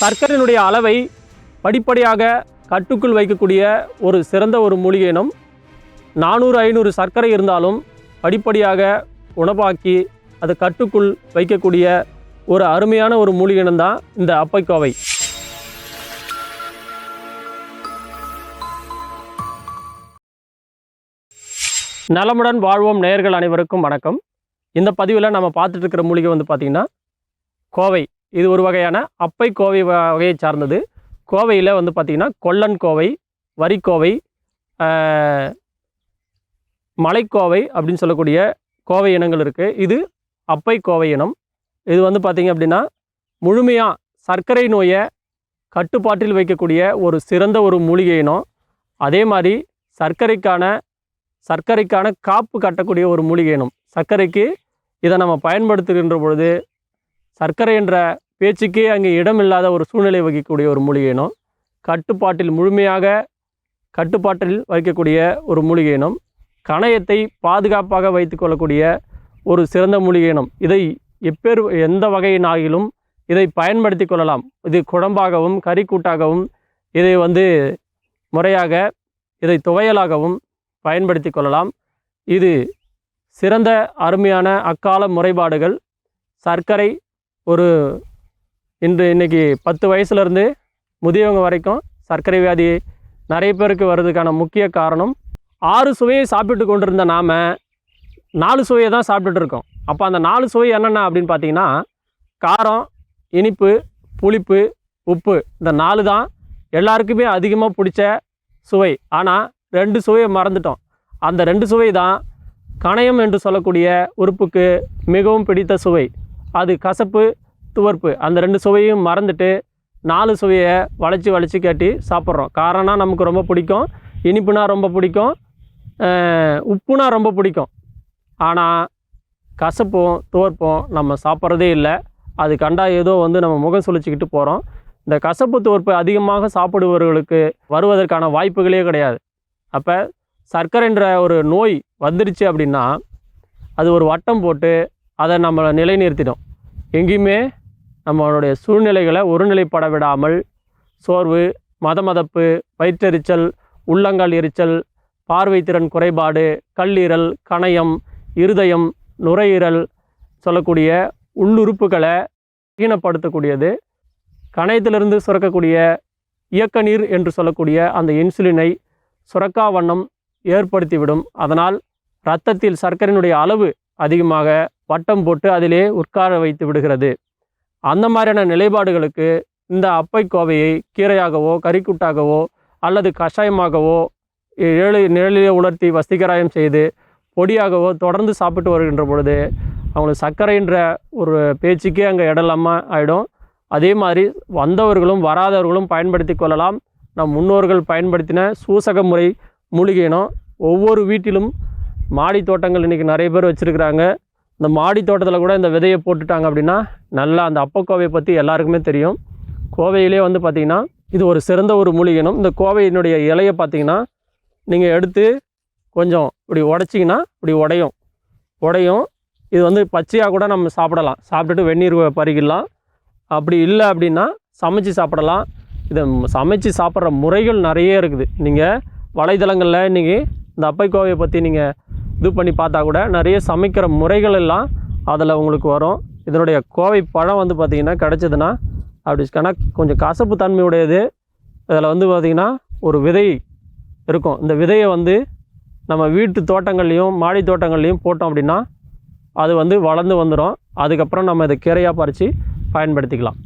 சர்க்கரையினுடைய அளவை படிப்படியாக கட்டுக்குள் வைக்கக்கூடிய ஒரு சிறந்த ஒரு மூலிகை இனம் நானூறு ஐநூறு சர்க்கரை இருந்தாலும் படிப்படியாக உணவாக்கி அது கட்டுக்குள் வைக்கக்கூடிய ஒரு அருமையான ஒரு மூலிகை இனம் தான் இந்த அப்பைக்கோவை. நலமுடன் வாழ்வோம் நேயர்கள் அனைவருக்கும் வணக்கம். இந்த பதிவில் நம்ம பார்த்துட்டு இருக்கிற மூலிகை வந்து பார்த்திங்கன்னா கோவை. இது ஒரு வகையான அப்பை கோவை வ- வகையை சார்ந்தது. கோவையில் வந்து பார்த்திங்கன்னா கொல்லன் கோவை வரிக்கோவை மலைக்கோவை அப்படின்னு சொல்லக்கூடிய கோவை இனங்கள் இருக்குது இது அப்பை கோவை இனம். இது வந்து பார்த்திங்க அப்படின்னா முழுமையாக சர்க்கரை நோயை கட்டுப்பாட்டில் வைக்கக்கூடிய ஒரு சிறந்த ஒரு மூலிகை இனம். அதே மாதிரி சர்க்கரைக்கான சர்க்கரைக்கான காப்பு கட்டக்கூடிய ஒரு மூலிகை இனம். சர்க்கரைக்கு இதை நம்ம பயன்படுத்துகின்ற பொழுது சர்க்கரை என்ற பேச்சுக்கே அங்கே இடமில்லாத ஒரு சூழ்நிலை வகிக்கக்கூடிய ஒரு மூலிகை இனம் கட்டுப்பாட்டில் முழுமையாக கட்டுப்பாட்டில் வைக்கக்கூடிய ஒரு மூலிகை இனம் கணையத்தை பாதுகாப்பாக வைத்துக்கொள்ளக்கூடிய ஒரு சிறந்த மூலிகை இனம் இதை எப்பேர் எந்த வகையினாகிலும் இதை பயன்படுத்தி கொள்ளலாம். இது குழம்பாகவும் கறிக்கூட்டாகவும் இதை வந்து முறையாக இதை துவையலாகவும் பயன்படுத்தி கொள்ளலாம். இது சிறந்த அருமையான அக்கால முறைப்பாடுகள் சர்க்கரை ஒரு இன்று இன்னைக்கு பத்து வயசுலேருந்து முதியவங்க வரைக்கும் சர்க்கரை வியாதி நிறைய பேருக்கு வர்றதுக்கான முக்கிய காரணம் ஆறு சுவையை சாப்பிட்டு கொண்டிருந்த நாம் நாலு சுவையை தான் சாப்பிட்டுட்டு இருக்கோம். அப்போ அந்த நாலு சுவை என்னென்ன அப்படின்னு பார்த்தீங்கன்னா காரம் இனிப்பு புளிப்பு உப்பு இந்த நாலு தான் எல்லாருக்குமே அதிகமாக பிடிச்ச சுவை. ஆனால் ரெண்டு சுவையை மறந்துட்டோம். அந்த ரெண்டு சுவை தான் கணையம் என்று சொல்லக்கூடிய உறுப்புக்கு மிகவும் பிடித்த சுவை. அது கசப்பு துவர்ப்பு. அந்த ரெண்டு சுவையும் மறந்துட்டு நாலு சுவையை வளைச்சி வளைச்சி கட்டி சாப்பிட்றோம். காரம்னா நமக்கு ரொம்ப பிடிக்கும். இனிப்புனா ரொம்ப பிடிக்கும். உப்புனா ரொம்ப பிடிக்கும். ஆனால் கசப்பும் துவர்ப்பும் நம்ம சாப்பிட்றதே இல்லை. அது கண்டா ஏதோ வந்து நம்ம முகம் சுழிச்சிக்கிட்டு போகிறோம் இந்த கசப்பு துவர்ப்பு அதிகமாக சாப்பிடுபவர்களுக்கு வருவதற்கான வாய்ப்புகளே கிடையாது. அப்போ சர்க்கரைன்ற ஒரு நோய் வந்துருச்சு அப்படின்னா அது ஒரு வட்டம் போட்டு அதை நம்ம நிலைநிறுத்திடும். எங்கேயுமே நம்மளுடைய சூழ்நிலைகளை ஒருநிலைப்பட விடாமல் சோர்வு மதமதப்பு வயிற்றெரிச்சல் உள்ளங்கால் எரிச்சல் பார்வைத்திறன் குறைபாடு கல்லீரல் கணையம் இருதயம் நுரையீரல் சொல்லக்கூடிய உள்ளுறுப்புகளை ஈனப்படுத்தக்கூடியது கணையத்திலிருந்து சுரக்கக்கூடிய இயக்க நீர் என்று சொல்லக்கூடிய அந்த இன்சுலினை சுரக்கா வண்ணம் ஏற்படுத்திவிடும். அதனால் இரத்தத்தில் சர்க்கரையினுடைய அளவு அதிகமாக வட்டம் போட்டு அதிலே உட்கார வைத்து விடுகிறது. அந்த மாதிரியான நிலைப்பாடுகளுக்கு இந்த அப்பை கோவையை கீரையாகவோ கறிக்குட்டாகவோ அல்லது கஷாயமாகவோ ஏழு நிழலிலே உலர்த்தி வஸ்திகராயம் செய்து பொடியாகவோ தொடர்ந்து சாப்பிட்டு வருகின்ற பொழுது அவங்களுக்கு சர்க்கரைன்ற ஒரு பேச்சுக்கே அங்கே இடம் ஆகிடும் அதே மாதிரி வந்தவர்களும் வராதவர்களும் பயன்படுத்தி கொள்ளலாம். நம் முன்னோர்கள் பயன்படுத்தின சூசக முறை மூலிகையினம் ஒவ்வொரு வீட்டிலும் மாடி தோட்டங்கள் இன்றைக்கி நிறைய பேர் வச்சுருக்கிறாங்க. இந்த மாடி தோட்டத்தில் கூட இந்த விதையை போட்டுட்டாங்க அப்படின்னா நல்லா அந்த அப்பக்கோவையை பற்றி எல்லாருக்குமே தெரியும். கோவையிலே வந்து பார்த்திங்கன்னா இது ஒரு சிறந்த ஒரு மூலிகைனம். இந்த கோவையினுடைய இலையை பார்த்தீங்கன்னா நீங்கள் எடுத்து கொஞ்சம் இப்படி உடச்சிங்கன்னா இப்படி உடையும். உடையும். இது வந்து பச்சையாக கூட நம்ம சாப்பிடலாம். சாப்பிட்டுட்டு வெந்நீர் பருகிடலாம். அப்படி இல்லை அப்படின்னா சமைச்சு சாப்பிடலாம். இதை சமைச்சு சாப்பிட்ற முறைகள் நிறைய இருக்குது. நீங்கள் வலைதளங்களில் இன்றைக்கி இந்த அப்பைக்கோவையை பற்றி நீங்கள் இது பண்ணி பார்த்தா கூட நிறைய சமைக்கிற முறைகள் எல்லாம் அதில் உங்களுக்கு வரும். இதனுடைய கோவை பழம் வந்து பார்த்திங்கன்னா கிடச்சதுன்னா அப்படி கணக் கொஞ்சம் கசப்பு தன்மையுடையது இதில் வந்து பார்த்திங்கன்னா ஒரு விதை இருக்கும். இந்த விதையை வந்து நம்ம வீட்டு தோட்டங்கள்லேயும் மாடி தோட்டங்கள்லேயும் போட்டோம் அப்படின்னா அது வந்து வளர்ந்து வந்துடும் அதுக்கப்புறம் நம்ம இதை கீரையாக பறித்து பயன்படுத்திக்கலாம்.